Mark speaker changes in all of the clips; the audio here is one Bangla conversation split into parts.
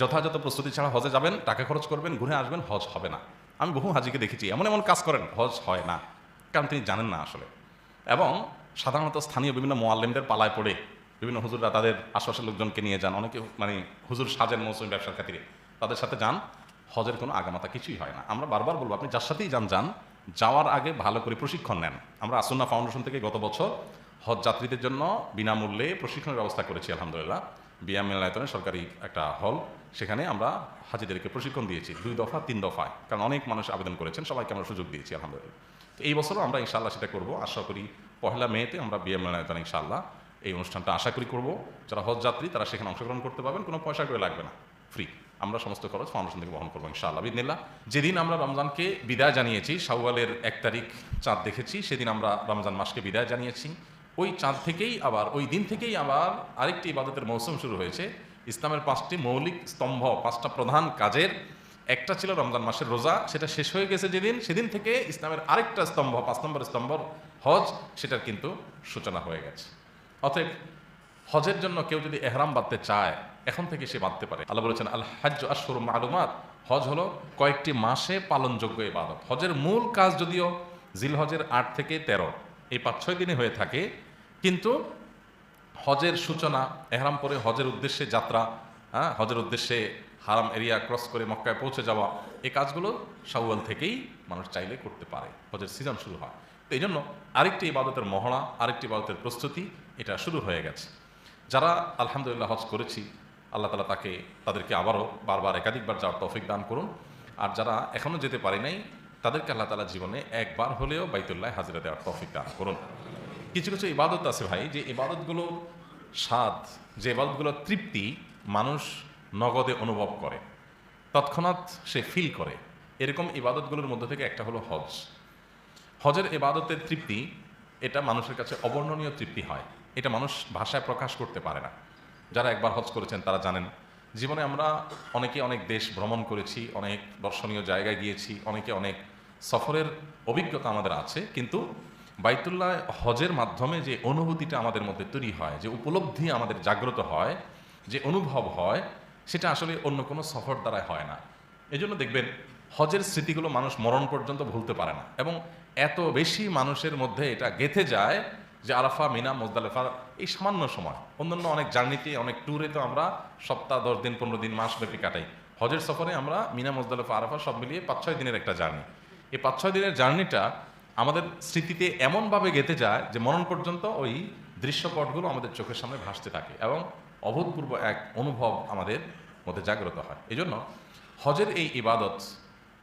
Speaker 1: যথাযথ প্রস্তুতি ছাড়া হজে যাবেন, টাকা খরচ করবেন, ঘুরে আসবেন, হজ হবে না। আমি বহু হাজিকে দেখেছি, এমন এমন কাজ করেন, হজ হয় না, কারণ তিনি জানেন না আসলে। এবং সাধারণত স্থানীয় বিভিন্ন মোয়াল্লেমদের পালায় পড়ে, বিভিন্ন হুজুররা তাদের আশপাশের লোকজনকে নিয়ে যান, অনেকে মানে হুজুর সাজেন মৌসুমী ব্যবসার খাতিরে, তাদের সাথে যান, হজের কোনো আগামাতা কিছুই হয় না। আমরা বারবার বলব, আপনি যার সাথেই যান যান, যাওয়ার আগে ভালো করে প্রশিক্ষণ নেন। আমরা আসন্না ফাউন্ডেশন থেকে গত বছর হজ যাত্রীদের জন্য বিনামূল্যে প্রশিক্ষণের ব্যবস্থা করেছি, আলহামদুলিল্লাহ। বিয়াম মিলায়তনে সরকারি একটা হল। সেখানে আমরা হাজিদেরকে প্রশিক্ষণ দিয়েছি, দুই দফা, তিন দফায়। কারণ অনেক মানুষ আবেদন করেছেন, সবাইকে আমরা সুযোগ দিয়েছি, আলহামদুলিল্লাহ। তো এই বছরও আমরা ইনশাআল্লাহ সেটা করব। আশা করি পহেলা মেতে আমরা বিয়াম মিলায়তনে ইনশাআল্লাহ এই অনুষ্ঠানটা আশা করি করব। যারা হজ যাত্রী, তারা সেখানে অংশগ্রহণ করতে পারবেন, কোনো পয়সা করে লাগবে না, ফ্রি। আমরা সমস্ত খরচ ফাউন্ডেশন থেকে বহন করব ইনশাআল্লাহ বিদিনিল্লাহ যেদিন আমরা রমজানকে বিদায় জানিয়েছি, শাওয়ালের এক তারিখ চাঁদ দেখেছি, সেদিন আমরা রমজান মাসকে বিদায় জানিয়েছি। ওই চাঁদ থেকেই আবার, ওই দিন থেকেই আবার আরেকটি ইবাদতের মৌসুম শুরু হয়েছে। ইসলামের পাঁচটি মৌলিক স্তম্ভ, পাঁচটা প্রধান কাজের। একটা ছিল রমজান মাসের রোজা, সেটা শেষ হয়ে গেছে যেদিন, সেদিন থেকে ইসলামের আরেকটা স্তম্ভ, পাঁচ নম্বর স্তম্ভ হজ, সেটার কিন্তু সূচনা হয়ে গেছে। অতএব হজের জন্য কেউ যদি এহরাম বাঁধতে চায়, এখন থেকে সে বাঁধতে পারে। আল্লাহ বলেছেন, আল হাজ আশর মালুমাত হজ হলো কয়েকটি মাসে পালনযোগ্য ইবাদত। হজের মূল কাজ যদিও জিল হজের আট থেকে তেরো এই পাঁচ, ছয় দিনে হয়ে থাকে। কিন্তু হজের সূচনা, এহরাম পরে হজের উদ্দেশ্যে যাত্রা হ্যাঁ হজের উদ্দেশ্যে হারাম এরিয়া ক্রস করে মক্কায় পৌঁছে যাওয়া, এই কাজগুলো শাওয়াল থেকেই মানুষ চাইলে করতে পারে। হজের সিজন শুরু হয়। তো এই জন্য আরেকটি ইবাদতের মহড়া, আরেকটি ইবাদতের প্রস্তুতি, এটা শুরু হয়ে গেছে। যারা আলহামদুলিল্লাহ হজ করেছি, আল্লাহ তালা তাকে, তাদেরকে আবারও বারবার একাধিকবার যাওয়ার তৌফিক দান করুন। আর যারা এখনও যেতে পারে নাই তাদেরকে আল্লাহ তালা জীবনে একবার হলেও বাইতুল্লাহ হাজিরা দেওয়ার তৌফিক দান করুন। কিছু কিছু ইবাদত আছে ভাই, যে ইবাদতগুলোর স্বাদ, যে ইবাদতগুলোর তৃপ্তি মানুষ নগদে অনুভব করে, তৎক্ষণাৎ সে ফিল করে। এরকম ইবাদতগুলোর মধ্যে থেকে একটা হলো হজ। হজের ইবাদতের তৃপ্তি, এটা মানুষের কাছে অবর্ণনীয় তৃপ্তি হয়। এটা মানুষ ভাষায় প্রকাশ করতে পারে না। যারা একবার হজ করেছেন, তারা জানেন, জীবনে আমরা অনেকে অনেক দেশ ভ্রমণ করেছি, অনেক দর্শনীয় জায়গায় গিয়েছি, অনেকে অনেক সফরের অভিজ্ঞতা আমাদের আছে, কিন্তু বাইতুল্লাহ হজের মাধ্যমে যে অনুভূতিটা আমাদের মধ্যে তৈরি হয়, যে উপলব্ধি আমাদের জাগ্রত হয়, যে অনুভব হয়, সেটা আসলে অন্য কোনো সফর দ্বারাই হয় না। এই জন্য দেখবেন, হজের স্মৃতিগুলো মানুষ মরণ পর্যন্ত ভুলতে পারে না এবং এত বেশি মানুষের মধ্যে এটা গেথে যায় যে আরাফা, মিনা, মোজদালেফা, এই সামান্য সময়। অন্যান্য অনেক জার্নিতে, অনেক ট্যুরে তো আমরা সপ্তাহ, দশ দিন, পনেরো দিন মাস ব্যাপী কাটাই। হজের সফরে আমরা মিনা, মোজদালেফা, আরাফা সব মিলিয়ে পাঁচ ছয় দিনের একটা জার্নি। এই পাঁচ ছয় দিনের জার্নিটা আমাদের স্মৃতিতে এমনভাবে গেঁথে যায় যে মরণ পর্যন্ত ওই দৃশ্যপটগুলো আমাদের চোখের সামনে ভাসতে থাকে এবং অভূতপূর্ব এক অনুভব আমাদের মধ্যে জাগ্রত হয়। এই জন্য হজের এই ইবাদত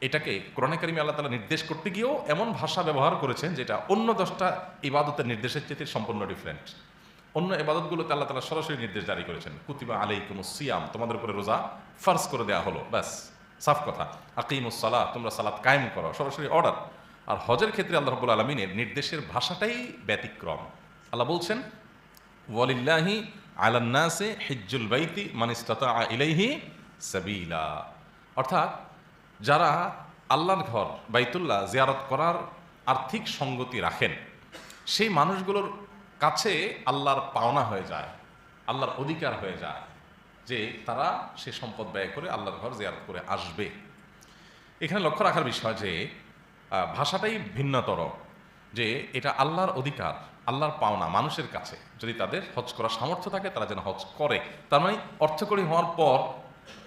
Speaker 1: এটাকে কোরআনে কারিমে আল্লাহ তালা নির্দেশ করতে গিয়েও এমন ভাষা ব্যবহার করেছেন যেটা অন্য দশটা ইবাদতের নির্দেশের চেয়ে সম্পূর্ণ ডিফারেন্ট অন্য ইবাদতগুলোতে আল্লাহ তালা সরাসরি নির্দেশ জারি করেছেন, কুতিবা আলাইকুম সিয়াম তোমাদের উপরে রোজা ফার্স করে দেওয়া হলো, ব্যাস। সাফ কথা। আকিমুস সালাহ তোমরা সালাত কায়েম করো, সরাসরি অর্ডার। আর হজের ক্ষেত্রে আল্লাহ রবুল আলমিনের নির্দেশের ভাষাটাই ব্যতিক্রম। আল্লাহ বলছেন, ওয়ালিল্লাহি আলান্নাসে হিজ্জুল বাইতি মানিস্তাতা ইলাইহি সাবিলা। অর্থাৎ, যারা আল্লাহর ঘর, বাইতুল্লাহ জিয়ারত করার আর্থিক সঙ্গতি রাখেন, সেই মানুষগুলোর কাছে আল্লাহর পাওনা হয়ে যায়, আল্লাহর অধিকার হয়ে যায়। যে তারা সে সম্পদ ব্যয় করে আল্লাহর ঘর জিয়ারত করে আসবে। এখানে লক্ষ্য রাখার বিষয় যে ভাষাটাই ভিন্নতর, যে এটা আল্লাহর অধিকার, আল্লাহর পাওনা মানুষের কাছে। যদি তাদের হজ করার সামর্থ্য থাকে, তারা যেন হজ করে। তার মানে অর্থকরী হওয়ার পর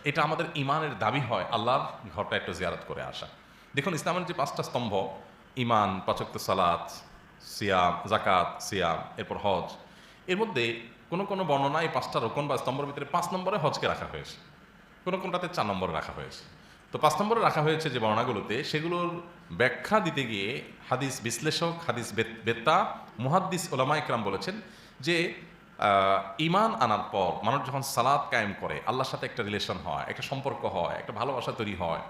Speaker 1: এটা আমাদের ইমানের দাবি হয়, আল্লাহর ঘরটা একটু জিয়ারত করে আসা। দেখুন, ইসলামের যে পাঁচটা স্তম্ভ ইমান পাচক্ত সালাত, সিয়াম জাকাত সিয়াম, এরপর হজ, এর মধ্যে কোনো কোনো বর্ণনা এই পাঁচটা রোকন বা স্তম্ভের ভিতরে পাঁচ নম্বরে হজকে রাখা হয়েছে। কোনো কোনটাতে চার নম্বরে রাখা হয়েছে। তো পাঁচ নম্বরে রাখা হয়েছে যে বর্ণাগুলোতে সেগুলোর ব্যাখ্যা দিতে গিয়ে হাদিস বিশ্লেষক, হাদিস বেত্তা, মুহাদ্দিস ওলামা ইকরাম বলেছেন যে ইমান আনার পর মানুষ যখন সালাদ কায়েম করে, আল্লাহর সাথে একটা রিলেশন হয়, একটা সম্পর্ক হয়, একটা ভালোবাসা তৈরি হয়।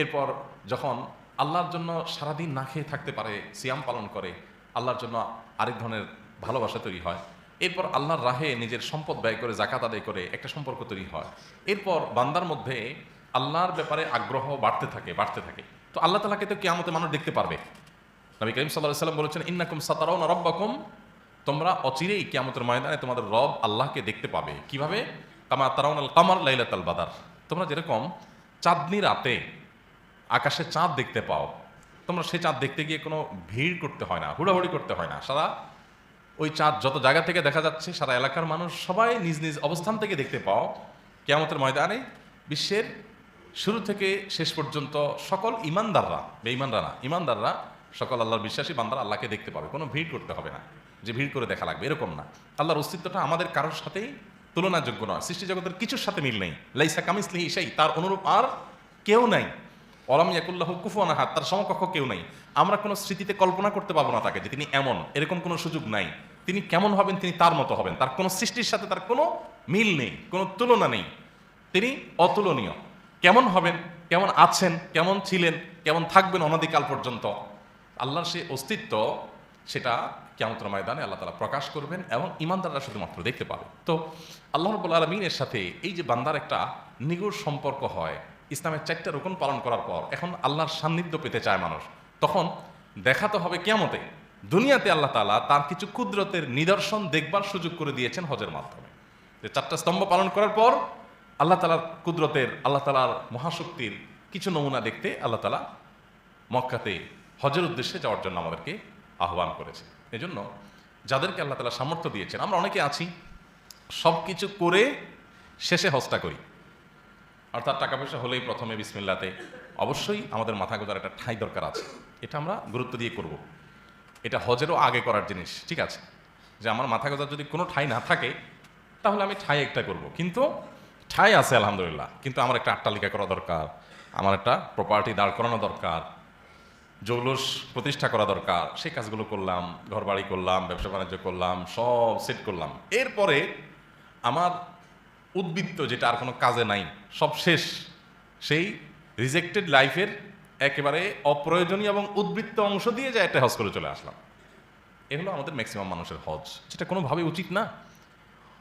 Speaker 1: এরপর যখন আল্লাহর জন্য সারাদিন না খেয়ে থাকতে পারে, সিয়াম পালন করে, আল্লাহর জন্য আরেক ধরনের ভালোবাসা তৈরি হয় এরপর আল্লাহর রাহে নিজের সম্পদ ব্যয় করে জাকাত আদায় করে একটা সম্পর্ক তৈরি হয়। এরপর বান্দার মধ্যে আল্লাহর ব্যাপারে আগ্রহ বাড়তে থাকে বাড়তে থাকে। তো আল্লাহ তালাকে তো কেয়ামতে মানুষ দেখতে পারবে। নবী করিম সাল্লাহ সাল্লাম বলেছেন, ইন্নাকুম সাতারাও না রব্বাকুম। তোমরা অচিরেই কিয়ামতের ময়দানে তোমাদের রব আল্লাহকে দেখতে পাবে। কীভাবে? কামা তারাউন আল কামার লাইলাত আল বাদার। তোমরা যেরকম চাঁদনি রাতে আকাশে চাঁদ দেখতে পাও, তোমরা সেই চাঁদ দেখতে গিয়ে কোনো ভিড় করতে হয় না, হুড়াহুড়ি করতে হয় না। সারা ওই চাঁদ যত জায়গা থেকে দেখা যাচ্ছে, সারা এলাকার মানুষ সবাই নিজ নিজ অবস্থান থেকে দেখতে পাও। কেয়ামতের ময়দানে বিশ্বের শুরু থেকে শেষ পর্যন্ত সকল ইমানদাররা, বেঈমানরা না, ইমানদাররা সকল আল্লাহর বিশ্বাসী বান্দারা আল্লাহকে দেখতে পাবে। কোনো ভিড় করতে হবে না। যে ভিড় করে দেখা লাগবে, এরকম না। আল্লাহর অস্তিত্বটা আমাদের কারোর সাথেই তুলনাযোগ্য নয়। সৃষ্টি জগতের কিছুর সাথে মিল নেই। লাইসা কামিসলি সেই তার অনুরূপ আর কেউ নাই। অলাম ইয়াকুল্লাহ কুফুয়ানা হাত তার সমকক্ষ কেউ নাই। আমরা কোনো স্মৃতিতে কল্পনা করতে পারব না তাকে যে তিনি এমন, এরকম কোনো সুযোগ নাই। তিনি কেমন হবেন, তিনি তার মতো হবেন। তার কোনো সৃষ্টির সাথে তার কোনো মিল নেই, কোনো তুলনা নেই। তিনি অতুলনীয়। কেমন হবেন, কেমন আছেন, কেমন ছিলেন, কেমন থাকবেন অনাদিকাল পর্যন্ত, আল্লাহর সে অস্তিত্ব, সেটা কেমতর ময়দানে আল্লাহ তালা প্রকাশ করবেন এবং ইমানদাররা শুধুমাত্র দেখতে পাবে। তো আল্লাহ রবুল আলমিনের সাথে এই যে বান্দার একটা নিগুড় সম্পর্ক হয় ইসলামের চারটা রোকন পালন করার পর এখন আল্লাহর সান্নিধ্য পেতে চায় মানুষ। তখন দেখা তো হবে কেমতে দুনিয়াতে আল্লাহ তালা তার কিছু কুদরতের নিদর্শন দেখবার সুযোগ করে দিয়েছেন হজের মাধ্যমে। যে চারটা স্তম্ভ পালন করার পর আল্লাহ তালার কুদরতের, আল্লাহ তালার মহাশক্তির কিছু নমুনা দেখতে আল্লাহ তালা মক্কাতে হজের উদ্দেশ্যে যাওয়ার জন্য আমাদেরকে আহ্বান করেছে। এজন্য যাদেরকে আল্লাহ তালা সামর্থ্য দিয়েছেন, আমরা অনেকে আছি সব কিছু করে শেষে হজটা করি। অর্থাৎ টাকা পয়সা হলেই প্রথমে বিসমিল্লাতে। অবশ্যই আমাদের মাথা গোজার একটা ঠাঁই দরকার আছে। এটা আমরা গুরুত্ব দিয়ে করব। এটা হজেরও আগে করার জিনিস, ঠিক আছে? যে আমার মাথা গোজার যদি কোনো ঠাঁই না থাকে, তাহলে আমি ঠাঁই একটা করব। কিন্তু ঠাঁই আছে, আলহামদুলিল্লাহ। কিন্তু আমার একটা আট্টালিকা করা দরকার, আমার একটা প্রপার্টি দাঁড় করানো দরকার, জৌলস প্রতিষ্ঠা করা দরকার। সেই কাজগুলো করলাম ঘর বাড়ি করলাম, ব্যবসা বাণিজ্য করলাম, সব সেট করলাম। এরপরে আমার উদ্বৃত্ত যেটা আর কোনো কাজে নাই, সব শেষ। সেই রিজেক্টেড লাইফের একেবারে অপ্রয়োজনীয় এবং উদ্বৃত্ত অংশ দিয়ে যায় একটা হজ করে চলে আসলাম। এ হলো আমাদের ম্যাক্সিমাম মানুষের হজ। যেটা কোনোভাবে উচিত না।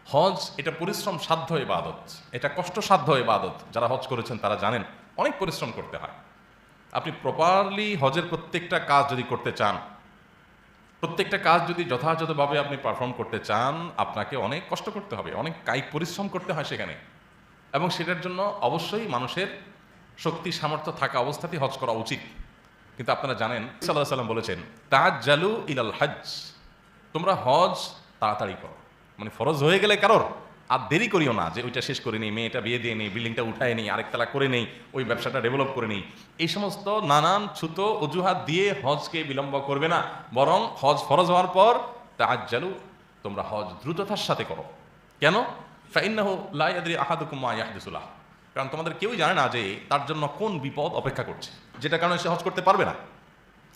Speaker 1: হজ, এটা পরিশ্রম সাধ্য ইবাদত। এটা কষ্টসাধ্য ইবাদত। যারা হজ করেছেন তারা জানেন, অনেক পরিশ্রম করতে হয়। আপনি প্রপারলি হজের প্রত্যেকটা কাজ যদি করতে চান প্রত্যেকটা কাজ যদি যথাযথভাবে আপনি পারফর্ম করতে চান, আপনাকে অনেক কষ্ট করতে হবে, অনেক কায়িক পরিশ্রম করতে হয় সেখানে। এবং সেটার জন্য অবশ্যই মানুষের শক্তি, সামর্থ্য থাকা অবস্থাতেই হজ করা উচিত। কিন্তু আপনারা জানেন সাল্লাহ সাল্লাম বলেছেন তাজ জালু ইলাল হজ তোমরা হজ তাড়াতাড়ি করো। মানে ফরজ হয়ে গেলে কারোর? আর দেরি করিও না যে ওইটা শেষ করে নিই, মেয়েটা বিয়ে দিয়ে নিই বিল্ডিংটা উঠায় নিই আরেকতলা করে নেই, ওই ব্যবসাটা ডেভেলপ করে নেই। এই সমস্ত নানান ছুতো, অজুহাত দিয়ে হজকে বিলম্ব করবে না। বরং হজ ফরজ হওয়ার পর তাজ জালু তোমরা হজ দ্রুততার সাথে করো। কেন? ফাইন্নাহু লা ইয়াদরি আহাদুকুম কারণ তোমাদের কেউই জানে না যে তার জন্য কোন বিপদ অপেক্ষা করছে। যেটা কারণে সে হজ করতে পারবে না।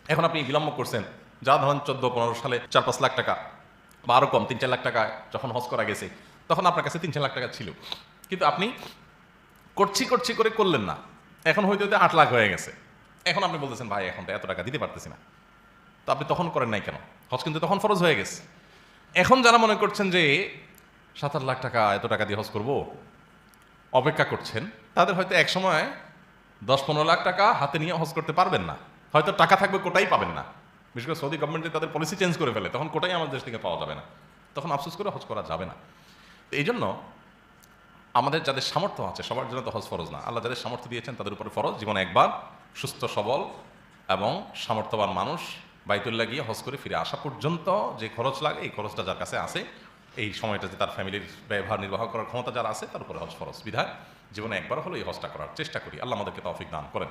Speaker 1: এখন আপনি বিলম্ব করছেন, যা ধরেন চোদ্দ, পনেরো সালে চার, পাঁচ লাখ টাকা, বা আরও কম, তিন, চার লাখ টাকা যখন হজ করা গেছে। তখন আপনার কাছে তিন চার লাখ টাকা ছিল। কিন্তু আপনি করছি করছি করে করলেন না। এখন হয়তো হয়তো আট লাখ হয়ে গেছে। এখন আপনি বলতেছেন, ভাই, এখন তো এত টাকা দিতে পারতেছি না। তো আপনি তখন করেন নাই কেন? হজ কিন্তু তখন ফরজ হয়ে গেছে। এখন যারা মনে করছেন যে সাত আট লাখ টাকা এত টাকা দিয়ে হজ করব, অপেক্ষা করছেন, তাদের হয়তো এক সময় দশ পনেরো লাখ টাকা হাতে নিয়ে হজ করতে পারবেন না। হয়তো টাকা থাকবে কোটাই পাবেন না। বিশেষ করে সৌদি গভর্নমেন্ট তাদের পলিসি চেঞ্জ করে ফেলে, তখন কোটাই আমাদের দেশ থেকে পাওয়া যাবে না। তখন আফসোস করে হজ করা যাবে না। এই জন্য আমাদের যাদের সামর্থ্য আছে, সবার জন্য তো হজ ফরজ না। আল্লাহ যাদের সামর্থ্য দিয়েছেন, তাদের উপরে ফরজ। জীবনে একবার সুস্থ, সবল এবং সামর্থ্যবান মানুষ বাইতুল্লাহ গিয়ে হজ করে ফিরে আসা পর্যন্ত যে খরচ লাগে, এই খরচটা যার কাছে আছে, এই সময়টাতে তার ফ্যামিলির ব্যবহার নির্বাহ করার ক্ষমতা যারা আছে, তার উপরে হজ ফরজ। বিধায় জীবনে একবার হলো এই হজটা করার চেষ্টা করি। আল্লাহ আমাদেরকে তৌফিক দান করেন।